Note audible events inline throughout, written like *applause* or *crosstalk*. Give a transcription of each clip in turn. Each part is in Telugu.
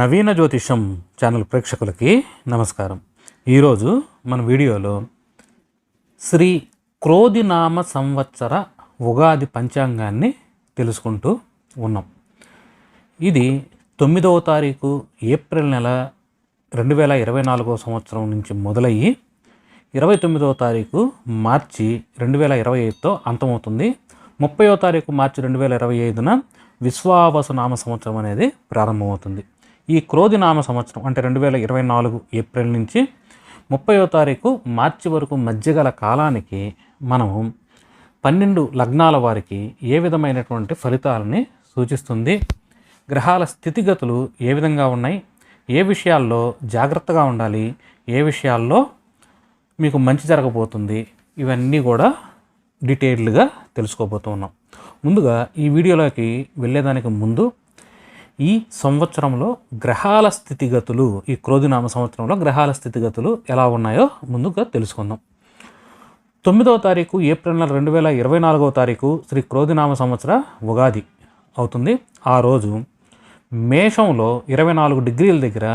నవీన జ్యోతిషం ఛానల్ ప్రేక్షకులకి నమస్కారం. ఈరోజు మన వీడియోలో శ్రీ క్రోధినామ సంవత్సర ఉగాది పంచాంగాన్ని తెలుసుకుంటూ ఉన్నాం. ఇది తొమ్మిదవ తారీఖు ఏప్రిల్ నెల రెండు వేల ఇరవై నాలుగవ సంవత్సరం నుంచి మొదలయ్యి ఇరవై తొమ్మిదవ తారీఖు మార్చి రెండు వేల ఇరవై ఐదుతో అంతమవుతుంది. ముప్పయో తారీఖు మార్చి రెండు వేల ఇరవై ఐదున విశ్వావసు నామ సంవత్సరం అనేది ప్రారంభమవుతుంది. ఈ క్రోధి నామ సంవత్సరం అంటే రెండు వేల ఇరవై నాలుగు ఏప్రిల్ నుంచి ముప్పైవ తారీఖు మార్చి వరకు మధ్య గల కాలానికి మనము పన్నెండు లగ్నాల వారికి ఏ విధమైనటువంటి ఫలితాలని సూచిస్తుంది? గ్రహాల స్థితిగతులు ఏ విధంగా ఉన్నాయి? ఏ విషయాల్లో జాగ్రత్తగా ఉండాలి? ఏ విషయాల్లో మీకు మంచి జరగబోతుంది? ఇవన్నీ కూడా డీటెయిల్డ్గా తెలుసుకోబోతున్నాం. ముందుగా ఈ వీడియోలోకి వెళ్ళేదానికి ముందు ఈ సంవత్సరంలో గ్రహాల స్థితిగతులు ఈ క్రోధినామ సంవత్సరంలో గ్రహాల స్థితిగతులు ఎలా ఉన్నాయో ముందుగా తెలుసుకుందాం. తొమ్మిదవ తారీఖు ఏప్రిల్ నెల రెండు వేల ఇరవై నాలుగవ తారీఖు శ్రీ క్రోధినామ సంవత్సర ఉగాది అవుతుంది. ఆ రోజు మేషంలో ఇరవై నాలుగు డిగ్రీల దగ్గర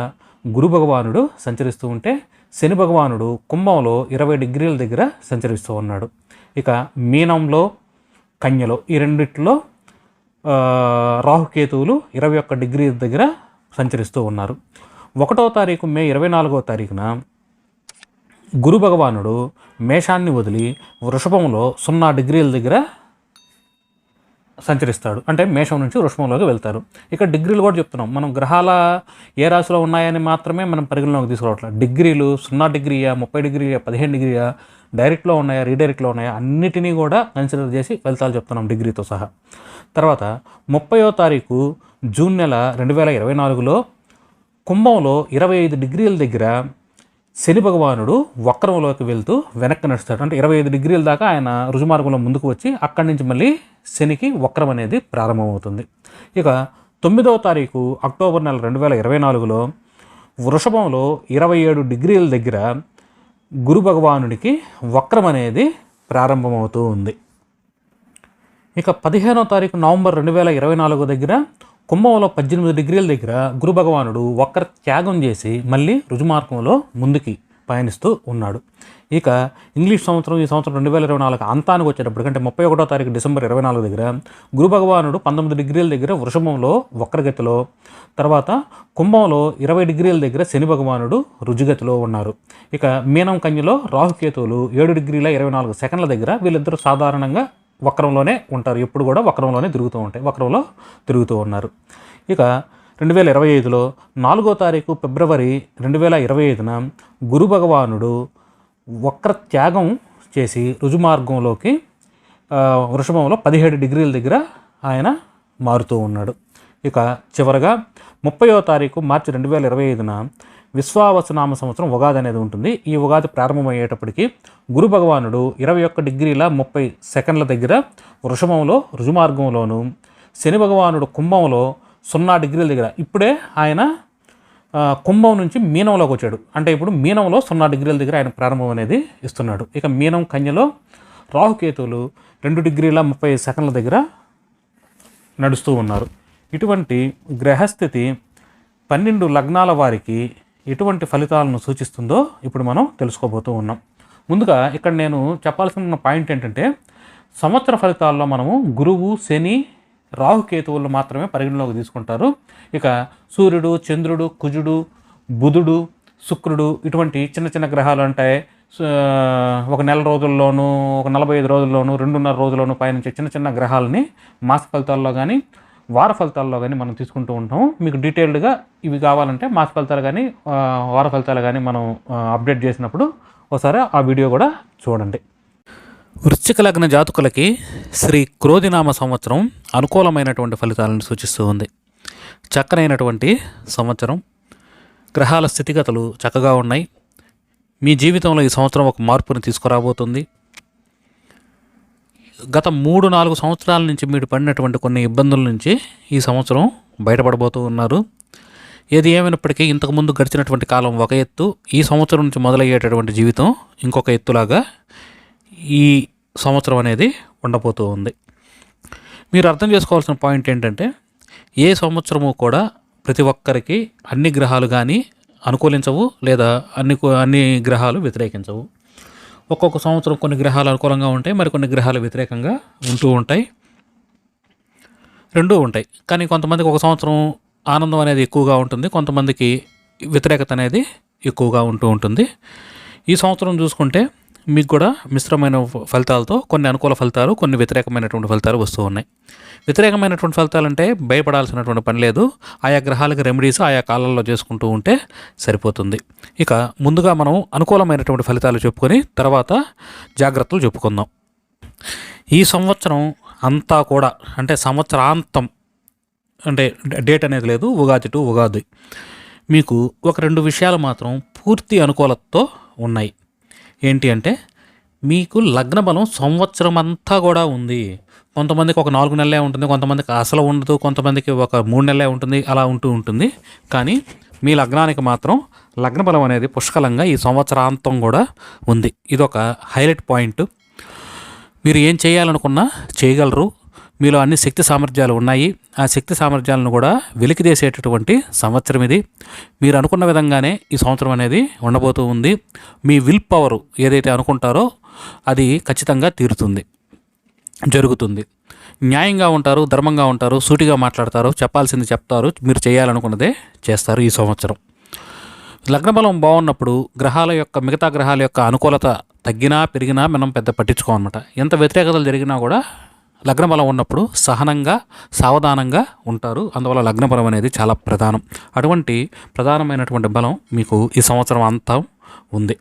గురు భగవానుడు సంచరిస్తూ ఉంటే శని భగవానుడు కుంభంలో ఇరవై డిగ్రీల దగ్గర సంచరిస్తూ ఉన్నాడు. ఇక మీనంలో కన్యలో ఈ రెండిట్లో రాహుకేతువులు ఇరవై ఒక్క డిగ్రీ దగ్గర సంచరిస్తూ ఉన్నారు. ఒకటో తారీఖు మే ఇరవై నాలుగో తారీఖున గురు భగవానుడు మేషాన్ని వదిలి వృషభంలో సున్నా డిగ్రీల దగ్గర సంచరిస్తాడు. అంటే మేషం నుంచి వృషభంలోకి వెళ్తారు. ఇక్కడ డిగ్రీలు కూడా చెప్తున్నాం. మనం గ్రహాల ఏ రాశిలో ఉన్నాయని మాత్రమే మనం పరిగణలోకి తీసుకోవట్లేదు. డిగ్రీలు సున్నా డిగ్రీయా ముప్పై డిగ్రీయా పదిహేను డిగ్రీయా డైరెక్ట్లో ఉన్నాయా రీడైరెక్ట్లో ఉన్నాయా అన్నిటినీ కూడా కన్సిడర్ చేసి ఫలితాలు చెప్తున్నాం డిగ్రీతో సహా. తర్వాత ముప్పయో తారీఖు జూన్ నెల రెండు వేల ఇరవై నాలుగులో కుంభంలో ఇరవై ఐదు డిగ్రీల దగ్గర శని భగవానుడు వక్రంలోకి వెళ్తూ వెనక్కి నడుస్తాడు. అంటే ఇరవై ఐదు డిగ్రీల దాకా ఆయన రుజుమార్గంలో ముందుకు వచ్చి అక్కడి నుంచి మళ్ళీ శనికి వక్రం అనేది ప్రారంభమవుతుంది. ఇక తొమ్మిదవ తారీఖు అక్టోబర్ నెల రెండు వేల ఇరవై నాలుగులో వృషభంలో ఇరవై ఏడు డిగ్రీల దగ్గర గురు భగవానుడికి వక్రం అనేది ప్రారంభమవుతూ ఉంది. ఇక పదిహేనో తారీఖు నవంబర్ రెండు వేల ఇరవై నాలుగు దగ్గర కుంభంలో పద్దెనిమిది డిగ్రీల దగ్గర గురు భగవానుడు వక్ర త్యాగం చేసి మళ్ళీ రుజుమార్గంలో ముందుకి పయనిస్తూ ఉన్నాడు. ఇక ఇంగ్లీష్ సంవత్సరం ఈ సంవత్సరం రెండు వేల ఇరవై నాలుగు అంతానికి వచ్చేటప్పుడు అంటే ముప్పై ఒకటో తారీఖు డిసెంబర్ ఇరవై నాలుగు దగ్గర గురు భగవానుడు పంతొమ్మిది డిగ్రీల దగ్గర వృషభంలో వక్రగతిలో తర్వాత కుంభంలో ఇరవై డిగ్రీల దగ్గర శని భగవానుడు రుజుగతిలో ఉన్నారు. ఇక మీనం కన్యలో రాహుకేతువులు ఏడు డిగ్రీల ఇరవై నాలుగు సెకండ్ల దగ్గర వీళ్ళిద్దరూ సాధారణంగా వక్రంలోనే ఉంటారు. ఎప్పుడు కూడా వక్రంలోనే తిరుగుతూ ఉంటాయి. వక్రంలో తిరుగుతూ ఉన్నారు. ఇక రెండు వేల ఇరవై ఐదులో నాలుగో తారీఖు ఫిబ్రవరి రెండు వేల ఇరవై ఐదున గురు భగవానుడు వక్ర త్యాగం చేసి రుజుమార్గంలోకి వృషభంలో పదిహేడు డిగ్రీల దగ్గర ఆయన మారుతూ ఉన్నాడు. ఇక చివరగా ముప్పయో తారీఖు మార్చి రెండు వేల ఇరవై ఐదున విశ్వావసనామ సంవత్సరం ఉగాది అనేది ఉంటుంది. ఈ ఉగాది ప్రారంభమయ్యేటప్పటికి గురు భగవానుడు ఇరవై ఒక్క డిగ్రీల ముప్పై సెకండ్ల దగ్గర వృషభంలో రుజుమార్గంలోను శని భగవానుడు కుంభంలో సున్నా డిగ్రీల దగ్గర ఇప్పుడే ఆయన కుంభం నుంచి మీనంలోకి వచ్చాడు. అంటే ఇప్పుడు మీనంలో సున్నా డిగ్రీల దగ్గర ఆయన ప్రారంభం అనేది ఇస్తున్నాడు. ఇక మీనం కన్యలో రాహుకేతువులు రెండు డిగ్రీల ముప్పై సెకండ్ల దగ్గర నడుస్తూ ఉన్నారు. ఇటువంటి గ్రహస్థితి పన్నెండు లగ్నాల వారికి ఎటువంటి ఫలితాలను సూచిస్తుందో ఇప్పుడు మనం తెలుసుకోబోతూ ఉన్నాం. ముందుగా ఇక్కడ నేను చెప్పాల్సిన పాయింట్ ఏంటంటే సంవత్సర ఫలితాల్లో మనము గురువు శని రాహుకేతువులను మాత్రమే పరిగణలోకి తీసుకుంటారు. ఇక సూర్యుడు చంద్రుడు కుజుడు బుధుడు శుక్రుడు ఇటువంటి చిన్న చిన్న గ్రహాలు ఉంటాయి ఒక నెల రోజుల్లోనూ ఒక నలభై ఐదు రోజుల్లోనూ రెండున్నర రోజుల్లోనూ పయనించే చిన్న చిన్న గ్రహాలని మాస ఫలితాల్లో కానీ వార ఫలితాల్లో కానీ మనం తీసుకుంటూ ఉంటాం. మీకు డీటెయిల్డ్గా ఇవి కావాలంటే మాస ఫలితాలు కానీ వార ఫలితాలు కానీ మనం అప్డేట్ చేసినప్పుడు ఒకసారి ఆ వీడియో కూడా చూడండి. వృశ్చిక లగ్న జాతకులకి శ్రీ క్రోధినామ సంవత్సరం అనుకూలమైనటువంటి ఫలితాలను సూచిస్తూ ఉంది. చక్కనైనటువంటి సంవత్సరం. గ్రహాల స్థితిగతులు చక్కగా ఉన్నాయి. మీ జీవితంలో ఈ సంవత్సరం ఒక మార్పుని తీసుకురాబోతుంది. గత మూడు నాలుగు సంవత్సరాల నుంచి మీరు పడినటువంటి కొన్ని ఇబ్బందుల నుంచి ఈ సంవత్సరం బయటపడబోతూ ఉన్నారు. ఏది ఏమైనప్పటికీ ఇంతకుముందు గడిచినటువంటి కాలం ఒక ఎత్తు ఈ సంవత్సరం నుంచి మొదలయ్యేటటువంటి జీవితం ఇంకొక ఎత్తులాగా ఈ సంవత్సరం అనేది ఉండబోతూ ఉంది. మీరు అర్థం చేసుకోవాల్సిన పాయింట్ ఏంటంటే ఏ సంవత్సరము కూడా ప్రతి ఒక్కరికి అన్ని గ్రహాలు కానీ అనుకూలించవు లేదా అన్ని అన్ని గ్రహాలు వ్యతిరేకించవు. ఒక్కొక్క సంవత్సరం కొన్ని గ్రహాలు అనుకూలంగా ఉంటాయి మరి కొన్ని గ్రహాలు వ్యతిరేకంగా ఉంటూ ఉంటాయి. రెండూ ఉంటాయి. కానీ కొంతమందికి ఒక సంవత్సరం ఆనందం అనేది ఎక్కువగా ఉంటుంది కొంతమందికి వ్యతిరేకత అనేది ఎక్కువగా ఉంటూ ఉంటుంది. ఈ సంవత్సరం చూసుకుంటే మీకు కూడా మిశ్రమైన ఫలితాలతో కొన్ని అనుకూల ఫలితాలు కొన్ని వ్యతిరేకమైనటువంటి ఫలితాలు వస్తూ ఉన్నాయి. వ్యతిరేకమైనటువంటి ఫలితాలు అంటే భయపడాల్సినటువంటి పని లేదు. ఆయా గ్రహాలకు రెమెడీస్ ఆయా కాలాల్లో చేసుకుంటూ ఉంటే సరిపోతుంది. ఇక ముందుగా మనం అనుకూలమైనటువంటి ఫలితాలు చెప్పుకొని తర్వాత జాగ్రత్తలు చెప్పుకుందాం. ఈ సంవత్సరం అంతా కూడా అంటే సంవత్సరాంతం అంటే డేట్ అనేది లేదు ఉగాది టు ఉగాది. మీకు ఒక రెండు విషయాలు మాత్రం పూర్తి అనుకూలతతో ఉన్నాయి. ఏంటి అంటే మీకు లగ్న బలం సంవత్సరం అంతా కూడా ఉంది. కొంతమందికి ఒక నాలుగు నెలలే ఉంటుంది కొంతమందికి అసలు ఉండదు కొంతమందికి ఒక మూడు నెలలే ఉంటుంది అలా ఉంటూ ఉంటుంది. కానీ మీ లగ్నానికి మాత్రం లగ్న బలం అనేది పుష్కలంగా ఈ సంవత్సరాంతం కూడా ఉంది. ఇదొక హైలైట్ పాయింట్. మీరు ఏం చేయాలనుకున్నా చేయగలరు. మీలో అన్ని శక్తి సామర్థ్యాలు ఉన్నాయి. ఆ శక్తి సామర్థ్యాలను కూడా వెలికిదేసేటటువంటి సంవత్సరం ఇది. మీరు అనుకున్న విధంగానే ఈ సంవత్సరం అనేది ఉండబోతూ ఉంది. మీ విల్ పవర్ ఏదైతే అనుకుంటారో అది ఖచ్చితంగా తీరుతుంది. జరుగుతుంది. న్యాయంగా ఉంటారు ధర్మంగా ఉంటారు సూటిగా మాట్లాడతారు చెప్పాల్సింది చెప్తారు మీరు చేయాలనుకున్నదే చేస్తారు ఈ సంవత్సరం. లగ్నబలం బాగున్నప్పుడు గ్రహాల యొక్క మిగతా గ్రహాల యొక్క అనుకూలత తగ్గినా పెరిగినా మనం పెద్ద పట్టించుకోమన్నమాట. ఎంత వ్యతిరేకతలు జరిగినా కూడా లగ్నబలం ఉన్నప్పుడు సహనంగా సావధానంగా ఉంటారు. అందువల్ల లగ్నబలం అనేది చాలా ప్రధానం. అటువంటి ప్రధానమైనటువంటి బలం మీకు ఈ సంవత్సరం అంతా ఉంది.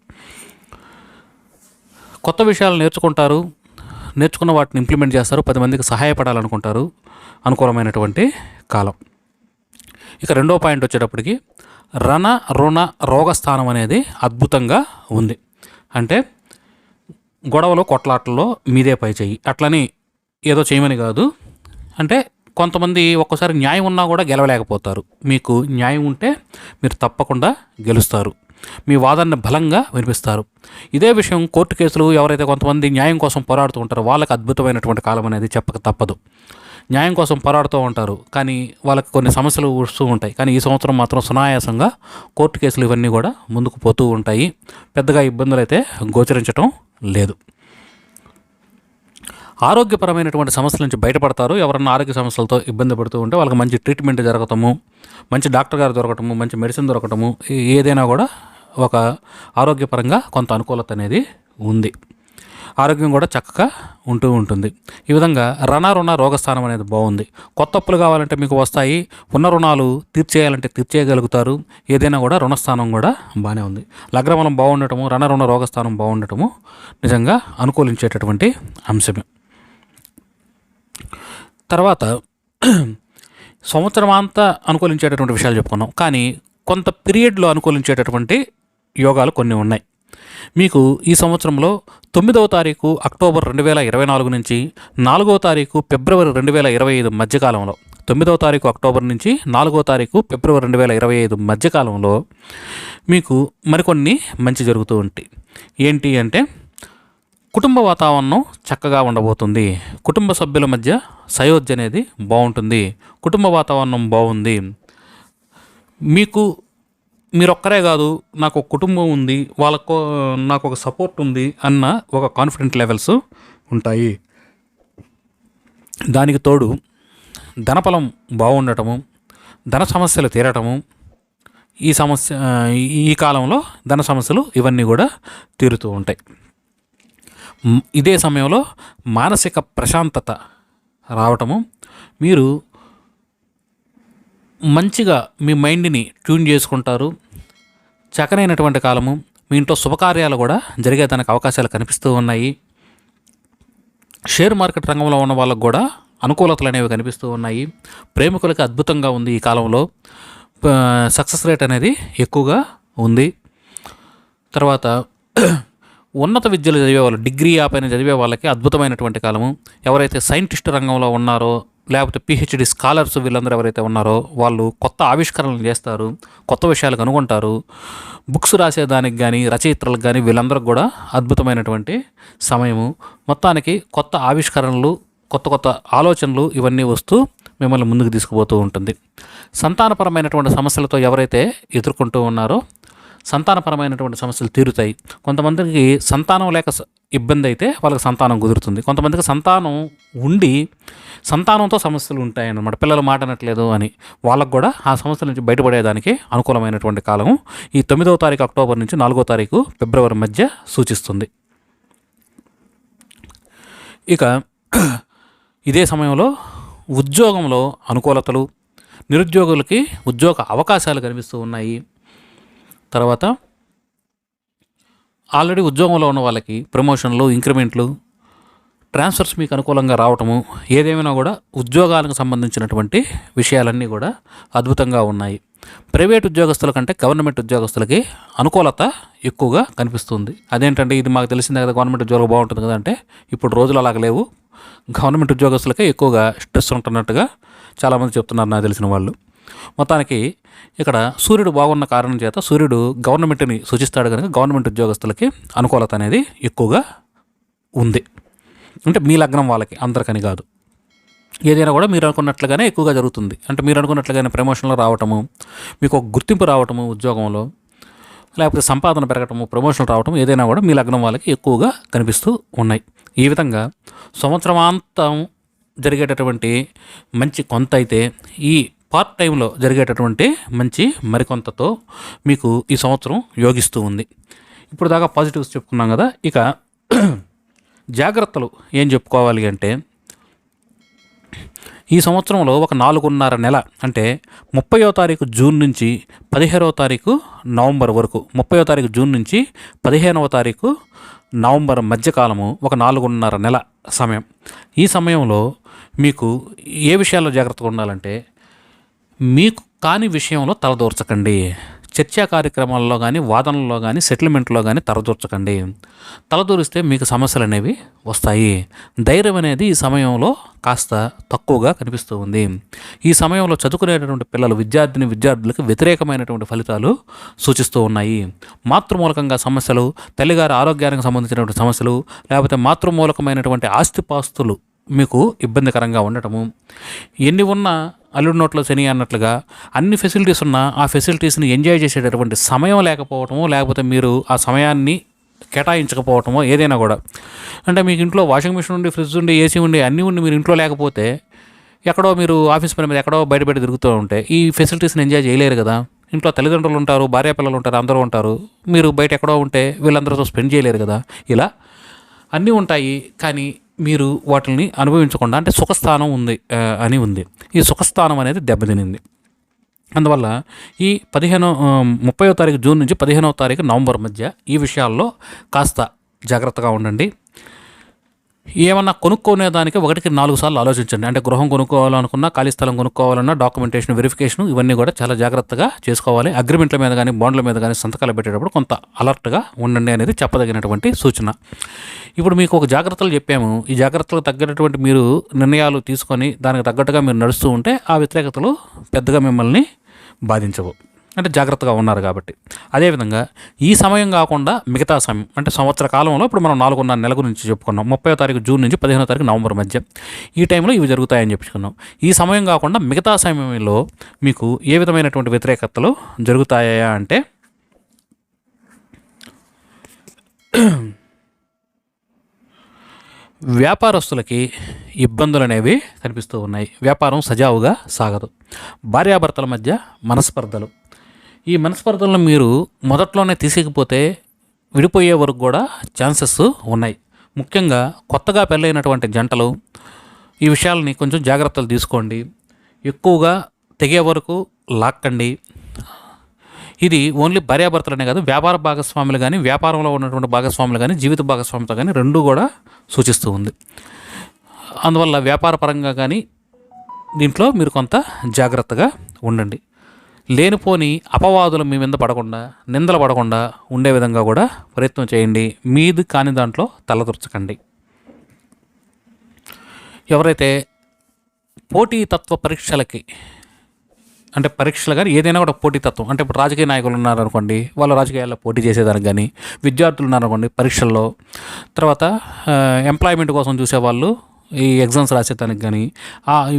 కొత్త విషయాలు నేర్చుకుంటారు. నేర్చుకున్న వాటిని ఇంప్లిమెంట్ చేస్తారు. పది మందికి సహాయపడాలనుకుంటారు. అనుకూలమైనటువంటి కాలం. ఇక రెండో పాయింట్ వచ్చేటప్పటికి రణ రుణ రోగస్థానం అనేది అద్భుతంగా ఉంది. అంటే గొడవలు కొట్లాటల్లో మీదే పై చేయి అట్లని ఏదో చేయమని కాదు. అంటే కొంతమంది ఒక్కసారి న్యాయం ఉన్నా కూడా గెలవలేకపోతారు. మీకు న్యాయం ఉంటే మీరు తప్పకుండా గెలుస్తారు. మీ వాదనని బలంగా వినిపిస్తారు. ఇదే విషయం కోర్టు కేసులు ఎవరైతే కొంతమంది న్యాయం కోసం పోరాడుతూ ఉంటారో వాళ్ళకి అద్భుతమైనటువంటి కాలం అనేది చెప్పక తప్పదు. న్యాయం కోసం పోరాడుతూ ఉంటారు. కానీ వాళ్ళకి కొన్ని సమస్యలు వస్తూ ఉంటాయి. కానీ ఈ సంవత్సరం మాత్రం సునాయాసంగా కోర్టు కేసులు ఇవన్నీ కూడా ముందుకు పోతూ ఉంటాయి. పెద్దగా ఇబ్బందులు అయితే గోచరించటం లేదు. ఆరోగ్యపరమైనటువంటి సమస్యల నుంచి బయటపడతారు. ఎవరన్నా ఆరోగ్య సమస్యలతో ఇబ్బంది పడుతూ ఉంటే వాళ్ళకి మంచి ట్రీట్మెంట్ జరగటము మంచి డాక్టర్ గారు దొరకటము మంచి మెడిసిన్ దొరకటము ఏదైనా కూడా ఒక ఆరోగ్యపరంగా కొంత అనుకూలత అనేది ఉంది. ఆరోగ్యం కూడా చక్కగా ఉంటూ ఉంటుంది. ఈ విధంగా రుణ రుణ రోగస్థానం అనేది బాగుంది. కొత్త అప్పులు కావాలంటే మీకు వస్తాయి. ఉన్న రుణాలు తీర్చేయాలంటే తీర్చేయగలుగుతారు. ఏదైనా కూడా రుణస్థానం కూడా బాగానే ఉంది. లగ్నమలం బాగుండటము రణ రుణ రోగస్థానం బాగుండటము నిజంగా అనుకూలించేటటువంటి అంశమే. తర్వాత *clears throat* సంవత్సరం అంతా అనుకూలించేటటువంటి విషయాలు చెప్పుకున్నాం. కానీ కొంత పీరియడ్లో అనుకూలించేటటువంటి యోగాలు కొన్ని ఉన్నాయి. మీకు ఈ సంవత్సరంలో తొమ్మిదవ తారీఖు అక్టోబర్ రెండు వేల ఇరవై నాలుగు నుంచి నాలుగవ తారీఖు ఫిబ్రవరి రెండు వేల ఇరవై ఐదు మధ్యకాలంలో తొమ్మిదవ తారీఖు అక్టోబర్ నుంచి నాలుగవ తారీఖు ఫిబ్రవరి రెండు వేల ఇరవై ఐదు మధ్యకాలంలో మీకు మరికొన్ని మంచి జరుగుతూ ఉంటాయి. ఏంటి అంటే కుటుంబ వాతావరణం చక్కగా ఉండబోతుంది. కుటుంబ సభ్యుల మధ్య సయోధ్య అనేది బాగుంటుంది. కుటుంబ వాతావరణం బాగుంది. మీకు మీరొక్కరే కాదు నాకు ఒక కుటుంబం ఉంది వాళ్ళకు నాకు ఒక సపోర్ట్ ఉంది అన్న ఒక కాన్ఫిడెంట్ లెవెల్స్ ఉంటాయి. దానికి తోడు ధనఫలం బాగుండటము ధన సమస్యలు తీరటము ఈ సమస్య ఈ- కాలంలో ధన సమస్యలు ఇవన్నీ కూడా తీరుతూ ఉంటాయి. ఇదే సమయంలో మానసిక ప్రశాంతత రావటము. మీరు మంచిగా మీ మైండ్ని ట్యూన్ చేసుకుంటారు. చక్కనైనటువంటి కాలము. మీ ఇంట్లో శుభకార్యాలు కూడా జరిగేదానికి అవకాశాలు కనిపిస్తూ ఉన్నాయి. షేర్ మార్కెట్ రంగంలో ఉన్న వాళ్ళకు కూడా అనుకూలతలు అనేవి కనిపిస్తూ ఉన్నాయి. ప్రేమికులకి అద్భుతంగా ఉంది ఈ కాలంలో. సక్సెస్ రేట్ అనేది ఎక్కువగా ఉంది. తర్వాత ఉన్నత విద్యలు చదివే వాళ్ళు డిగ్రీ ఆ పైన చదివే వాళ్ళకి అద్భుతమైనటువంటి కాలము. ఎవరైతే సైంటిస్ట్ రంగంలో ఉన్నారో లేకపోతే పిహెచ్డి స్కాలర్స్ వీళ్ళందరూ ఎవరైతే ఉన్నారో వాళ్ళు కొత్త ఆవిష్కరణలు చేస్తారు కొత్త విషయాలు కనుగొంటారు. బుక్స్ రాసేదానికి కానీ రచయిత్రలకు కానీ వీళ్ళందరికి కూడా అద్భుతమైనటువంటి సమయము. మొత్తానికి కొత్త ఆవిష్కరణలు కొత్త కొత్త ఆలోచనలు ఇవన్నీ వస్తూ మిమ్మల్ని ముందుకు తీసుకుపోతూ ఉంటుంది. సంతానపరమైనటువంటి సమస్యలతో ఎవరైతే ఎదుర్కొంటూ ఉన్నారో సంతానపరమైనటువంటి సమస్యలు తీరుతాయి. కొంతమందికి సంతానం లేక ఇబ్బంది అయితే వాళ్ళకి సంతానం కుదురుతుంది. కొంతమందికి సంతానం ఉండి సంతానంతో సమస్యలు ఉంటాయి అన్నమాట పిల్లలు మాటనట్లేదు అని వాళ్ళకు కూడా ఆ సమస్యల నుంచి బయటపడేదానికి అనుకూలమైనటువంటి కాలం ఈ తొమ్మిదవ తారీఖు అక్టోబర్ నుంచి నాలుగో తారీఖు ఫిబ్రవరి మధ్య సూచిస్తుంది. ఇక ఇదే సమయంలో ఉద్యోగంలో అనుకూలతలు నిరుద్యోగులకి ఉద్యోగ అవకాశాలు కనిపిస్తూ ఉన్నాయి. తర్వాత ఆల్రెడీ ఉద్యోగంలో ఉన్న వాళ్ళకి ప్రమోషన్లు ఇంక్రిమెంట్లు ట్రాన్స్ఫర్స్ మీకు అనుకూలంగా రావటము ఏదేమైనా కూడా ఉద్యోగాలకు సంబంధించినటువంటి విషయాలన్నీ కూడా అద్భుతంగా ఉన్నాయి. ప్రైవేట్ ఉద్యోగస్తుల కంటే గవర్నమెంట్ ఉద్యోగస్తులకి అనుకూలత ఎక్కువగా కనిపిస్తుంది. అదేంటంటే ఇది మాకు తెలిసిందే కదా గవర్నమెంట్ ఉద్యోగం బాగుంటుంది కదా అంటే ఇప్పుడు రోజులు అలాగ లేవు. గవర్నమెంట్ ఉద్యోగస్తులకే ఎక్కువగా స్ట్రెస్ ఉంటున్నట్టుగా చాలామంది చెప్తున్నారు నాకు తెలిసిన వాళ్ళు. మొత్తానికి ఇక్కడ సూర్యుడు బాగున్న కారణం చేత సూర్యుడు గవర్నమెంట్ని సూచిస్తాడు కనుక గవర్నమెంట్ ఉద్యోగస్తులకి అనుకూలత అనేది ఎక్కువగా ఉంది. అంటే మీ లగ్నం వాళ్ళకి అందరికని కాదు. ఏదైనా కూడా మీరు అనుకున్నట్లుగానే ఎక్కువగా జరుగుతుంది. అంటే మీరు అనుకున్నట్లుగానే ప్రమోషన్లో రావటము మీకు ఒక గుర్తింపు రావటము ఉద్యోగంలో లేకపోతే సంపాదన పెరగటము ప్రమోషన్లు రావటం ఏదైనా కూడా మీ లగ్నం వాళ్ళకి ఎక్కువగా కనిపిస్తూ ఉన్నాయి. ఈ విధంగా సంవత్సరమాంతం జరిగేటటువంటి మంచి కొంత అయితే ఈ పార్ట్ టైంలో జరిగేటటువంటి మంచి మరికొంతతో మీకు ఈ సంవత్సరం యోగిస్తూ ఉంది. ఇప్పుడు దాకా పాజిటివ్స్ చెప్పుకున్నాం కదా ఇక *clears throat* జాగ్రత్తలు ఏం చెప్పుకోవాలి అంటే ఈ సంవత్సరంలో ఒక నాలుగున్నర నెల అంటే ముప్పయో తారీఖు జూన్ నుంచి పదిహేనవ తారీఖు నవంబర్ వరకు ముప్పయో తారీఖు జూన్ నుంచి పదిహేనవ తారీఖు నవంబర్ మధ్యకాలము ఒక నాలుగున్నర నెల సమయం. ఈ సమయంలో మీకు ఏ విషయాల్లో జాగ్రత్తగా ఉండాలంటే మీకు కాని విషయంలో తలదూర్చకండి. చర్చా కార్యక్రమాల్లో కానీ వాదనల్లో కానీ సెటిల్మెంట్లో కానీ తలదూర్చకండి. తలదూరిస్తే మీకు సమస్యలు అనేవి వస్తాయి. ధైర్యం అనేది ఈ సమయంలో కాస్త తక్కువగా కనిపిస్తూ ఉంది. ఈ సమయంలో చదువుకునేటటువంటి పిల్లలు విద్యార్థిని విద్యార్థులకు వ్యతిరేకమైనటువంటి ఫలితాలు సూచిస్తూ ఉన్నాయి. మాతృమూలకంగా సమస్యలు తల్లిగారి ఆరోగ్యానికి సంబంధించినటువంటి సమస్యలు లేకపోతే మాతృమూలకమైనటువంటి ఆస్తిపాస్తులు మీకు ఇబ్బందికరంగా ఉండటము. ఎన్ని ఉన్నా అల్లుడి నోట్లో శని అన్నట్లుగా అన్ని ఫెసిలిటీస్ ఉన్నా ఆ ఫెసిలిటీస్ని ఎంజాయ్ చేసేటటువంటి సమయం లేకపోవటము లేకపోతే మీరు ఆ సమయాన్ని కేటాయించకపోవటమో ఏదైనా కూడా. అంటే మీకు ఇంట్లో వాషింగ్ మిషన్ ఉండి ఫ్రిడ్జ్ ఉండి ఏసీ ఉండి అన్నీ ఉండి మీరు ఇంట్లో లేకపోతే ఎక్కడో మీరు ఆఫీస్ పని మీద ఎక్కడో బయట బయట తిరుగుతూ ఉంటే ఈ ఫెసిలిటీస్ని ఎంజాయ్ చేయలేరు కదా. ఇంట్లో తల్లిదండ్రులు ఉంటారు భార్య పిల్లలు ఉంటారు అందరూ ఉంటారు. మీరు బయట ఎక్కడో ఉంటే వీళ్ళందరితో స్పెండ్ చేయలేరు కదా. ఇలా అన్నీ ఉంటాయి కానీ మీరు వాటిని అనుభవించకుండా అంటే సుఖస్థానం ఉంది అని ఉంది. ఈ సుఖస్థానం అనేది దెబ్బతినింది. అందువల్ల ఈ పదిహేనో ముప్పైవ తారీఖు జూన్ నుంచి పదిహేనవ తారీఖు నవంబర్ మధ్య ఈ విషయాల్లో కాస్త జాగ్రత్తగా ఉండండి. ఏమన్నా కొనుక్కునే దానికి ఒకటికి నాలుగు సార్లు ఆలోచించండి. అంటే గృహం కొనుక్కోవాలనుకున్నా ఖాళీ స్థలం కొనుక్కోవాలన్నా డాక్యుమెంటేషన్ వెరిఫికేషన్ ఇవన్నీ కూడా చాలా జాగ్రత్తగా చేసుకోవాలి. అగ్రిమెంట్ల మీద కానీ బాండ్ల మీద కానీ సంతకాలు పెట్టేటప్పుడు కొంత అలర్ట్గా ఉండండి అనేది చెప్పదగినటువంటి సూచన. ఇప్పుడు మీకు ఒక జాగ్రత్తలు చెప్పాము. ఈ జాగ్రత్తలకు తగ్గటువంటి మీరు నిర్ణయాలు తీసుకొని దానికి తగ్గట్టుగా మీరు నడుస్తూ ఉంటే ఆ వ్యతిరేకతలు పెద్దగా మిమ్మల్ని బాధించవు. అంటే జాగ్రత్తగా ఉన్నారు కాబట్టి. అదేవిధంగా ఈ సమయం కాకుండా మిగతా సమయం అంటే సంవత్సర కాలంలో ఇప్పుడు మనం నాలుగున్నర నెల గురించి చెప్పుకున్నాం ముప్పై తారీఖు జూన్ నుంచి పదిహేనో తారీఖు నవంబర్ మధ్య ఈ టైంలో ఇవి జరుగుతాయని చెప్పుకున్నాం. ఈ సమయం కాకుండా మిగతా సమయంలో మీకు ఏ విధమైనటువంటి వ్యతిరేకతలు జరుగుతాయా అంటే వ్యాపారస్తులకి ఇబ్బందులు అనేవి కనిపిస్తూ ఉన్నాయి. వ్యాపారం సజావుగా సాగదు. భార్యాభర్తల మధ్య మనస్పర్ధలు. ఈ మనస్పర్ధలను మీరు మొదట్లోనే తీసేకపోతే విడిపోయే వరకు కూడా ఛాన్సెస్ ఉన్నాయి. ముఖ్యంగా కొత్తగా పెళ్ళైనటువంటి జంటలు ఈ విషయాలని కొంచెం జాగ్రత్తలు తీసుకోండి. ఎక్కువగా తెగే వరకు లాక్కండి. ఇది ఓన్లీ భార్యాభర్తలనే కాదు వ్యాపార భాగస్వాములు కానీ వ్యాపారంలో ఉన్నటువంటి భాగస్వాములు కానీ జీవిత భాగస్వామితో కానీ రెండు కూడా సూచిస్తూ ఉంది. అందువల్ల వ్యాపార పరంగా కానీ దీంట్లో మీరు కొంత జాగ్రత్తగా ఉండండి. లేనిపోని అపవాదులు మీ మీద పడకుండా నిందలు పడకుండా ఉండే విధంగా కూడా ప్రయత్నం చేయండి. మీది కాని దాంట్లో తలదూర్చకండి. ఎవరైతే పోటీతత్వ పరీక్షలకి అంటే పరీక్షలు కానీ ఏదైనా కూడా పోటీతత్వం అంటే ఇప్పుడు రాజకీయ నాయకులు ఉన్నారనుకోండి వాళ్ళు రాజకీయాల్లో పోటీ చేసేదానికి కానీ విద్యార్థులు ఉన్నారనుకోండి పరీక్షల్లో తర్వాత ఎంప్లాయ్మెంట్ కోసం చూసేవాళ్ళు ఈ ఎగ్జామ్స్ రాసేదానికి కానీ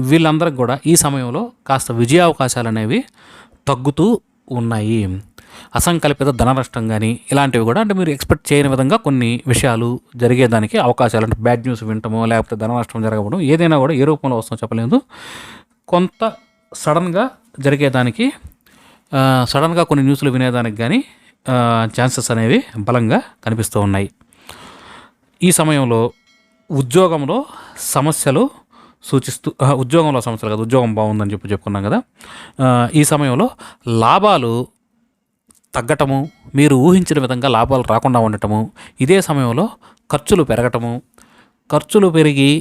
వీళ్ళందరికి కూడా ఈ సమయంలో కాస్త విజయావకాశాలు అనేవి తగ్గుతూ ఉన్నాయి. అసంకల్పిత ధన నష్టం కానీ ఇలాంటివి కూడా అంటే మీరు ఎక్స్పెక్ట్ చేయని విధంగా కొన్ని విషయాలు జరిగేదానికి అవకాశాలు అంటే బ్యాడ్ న్యూస్ వింటమో లేకపోతే ధన నష్టం జరగడం ఏదైనా కూడా ఏ రూపంలో వస్తుందో చెప్పలేదు. కొంత సడన్గా జరిగేదానికి సడన్గా కొన్ని న్యూస్లు వినేదానికి కానీ ఛాన్సెస్ అనేవి బలంగా కనిపిస్తూ ఉన్నాయి. ఈ సమయంలో ఉద్యోగంలో సమస్యలు సూచిస్తూ ఉద్యోగంలో సమస్యలు కదా ఉద్యోగం బాగుందని చెప్పి చెప్పుకున్నాం కదా. ఈ సమయంలో లాభాలు తగ్గటము మీరు ఊహించిన విధంగా లాభాలు రాకుండా ఉండటము ఇదే సమయంలో ఖర్చులు పెరగటము ఖర్చులు పెరిగి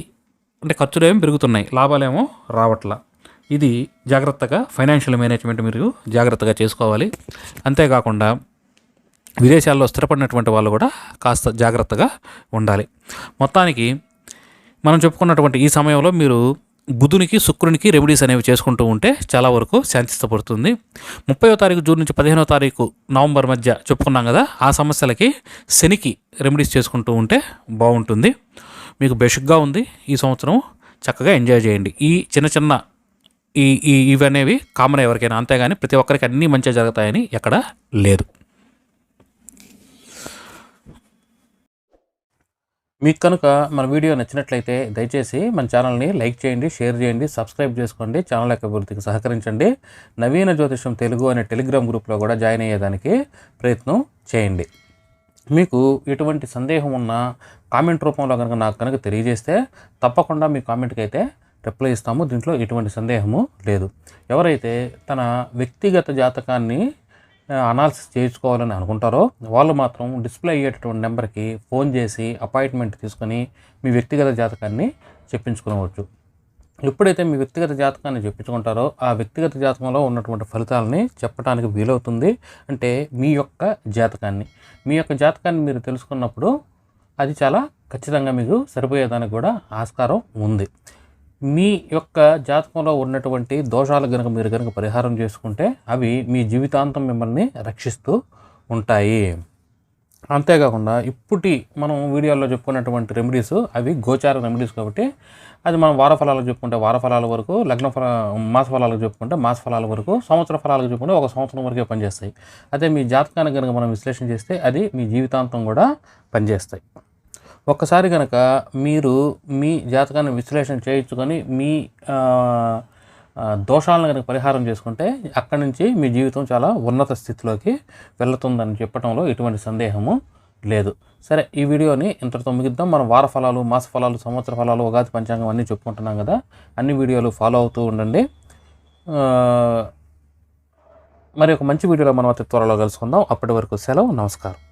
అంటే ఖర్చులు ఏమి పెరుగుతున్నాయి లాభాలేమో రావట్లా. ఇది జాగ్రత్తగా ఫైనాన్షియల్ మేనేజ్మెంట్ మీరు జాగ్రత్తగా చేసుకోవాలి. అంతేకాకుండా విదేశాల్లో స్థిరపడినటువంటి వాళ్ళు కూడా కాస్త జాగ్రత్తగా ఉండాలి. మొత్తానికి మనం చెప్పుకున్నటువంటి ఈ సమయంలో మీరు బుధునికి శుక్రునికి రెమెడీస్ అనేవి చేసుకుంటూ ఉంటే చాలా వరకు శాంతిస్తపడుతుంది. ముప్పయో తారీఖు జూన్ నుంచి పదిహేనో తారీఖు నవంబర్ మధ్య చెప్పుకున్నాం కదా ఆ సమస్యలకి శనికి రెమెడీస్ చేసుకుంటూ ఉంటే బాగుంటుంది. మీకు బెషక్గా ఉంది. ఈ సంవత్సరం చక్కగా ఎంజాయ్ చేయండి. ఈ చిన్న చిన్న ఈ ఈ ఇవి అనేవి కామన్ ఎవరికైనా అంతేగాని ప్రతి ఒక్కరికి అన్నీ మంచిగా జరుగుతాయని ఎక్కడ లేదు. మీకు కనుక మన వీడియో నచ్చినట్లయితే దయచేసి మన ఛానల్ని లైక్ చేయండి షేర్ చేయండి సబ్స్క్రైబ్ చేసుకోండి ఛానల్ యొక్క అభివృద్ధికి సహకరించండి. నవీన జ్యోతిషం తెలుగు అనే టెలిగ్రామ్ గ్రూప్లో కూడా జాయిన్ అయ్యేదానికి ప్రయత్నం చేయండి. మీకు ఎటువంటి సందేహం ఉన్నా కామెంట్ రూపంలో కనుక నాకు కనుక తెలియజేస్తే తప్పకుండా మీ కామెంట్కి అయితే రిప్లై ఇస్తాము. దీంట్లో ఎటువంటి సందేహము లేదు. ఎవరైతే తన వ్యక్తిగత జాతకాన్ని అనాలిసిస్ చేయించుకోవాలని అనుకుంటారో వాళ్ళు మాత్రం డిస్ప్లే అయ్యేటటువంటి నెంబర్కి ఫోన్ చేసి అపాయింట్మెంట్ తీసుకొని మీ వ్యక్తిగత జాతకాన్ని చెప్పించుకోవచ్చు. ఎప్పుడైతే మీ వ్యక్తిగత జాతకాన్ని చెప్పించుకుంటారో ఆ వ్యక్తిగత జాతకంలో ఉన్నటువంటి ఫలితాలని చెప్పడానికి వీలవుతుంది. అంటే మీ యొక్క జాతకాన్ని. మీ యొక్క జాతకాన్ని మీరు తెలుసుకున్నప్పుడు అది చాలా ఖచ్చితంగా మీకు సరిపోయేదానికి కూడా ఆస్కారం ఉంది. మీ యొక్క జాతకంలో ఉన్నటువంటి దోషాలు కనుక మీరు కనుక పరిహారం చేసుకుంటే అవి మీ జీవితాంతం మిమ్మల్ని రక్షిస్తూ ఉంటాయి. అంతేకాకుండా ఇప్పటి మనం వీడియోలో చెప్పుకున్నటువంటి రెమెడీస్ అవి గోచార రెమెడీస్ కాబట్టి అది మనం వార ఫలాలకు చెప్పుకుంటే వార ఫలాల వరకు లగ్న ఫల మాస ఫలాలకు చెప్పుకుంటే మాస ఫలాల వరకు సంవత్సర ఫలాలకు చెప్పుకుంటే ఒక సంవత్సరం వరకే పనిచేస్తాయి. అదే మీ జాతకాన్ని కనుక మనం విశ్లేషణ చేస్తే అది మీ జీవితాంతం కూడా పనిచేస్తాయి. ఒక్కసారి కనుక మీరు మీ జాతకాన్ని విశ్లేషణ చేయించుకొని మీ దోషాలను కనుక పరిహారం చేసుకుంటే అక్కడి నుంచి మీ జీవితం చాలా ఉన్నత స్థితిలోకి వెళ్తుందని చెప్పడంలో ఎటువంటి సందేహము లేదు. సరే ఈ వీడియోని ఇంతటితో ముగిద్దాం. మనం వార ఫలాలు మాస ఫలాలు సంవత్సర ఫలాలు ఉగాది పంచాంగం అన్నీ చెప్పుకుంటున్నాం కదా. అన్ని వీడియోలు ఫాలో అవుతూ ఉండండి. మరి ఒక మంచి వీడియోలో మనం అతి త్వరలో కలుసుకుందాం. అప్పటి వరకు సెలవు నమస్కారం.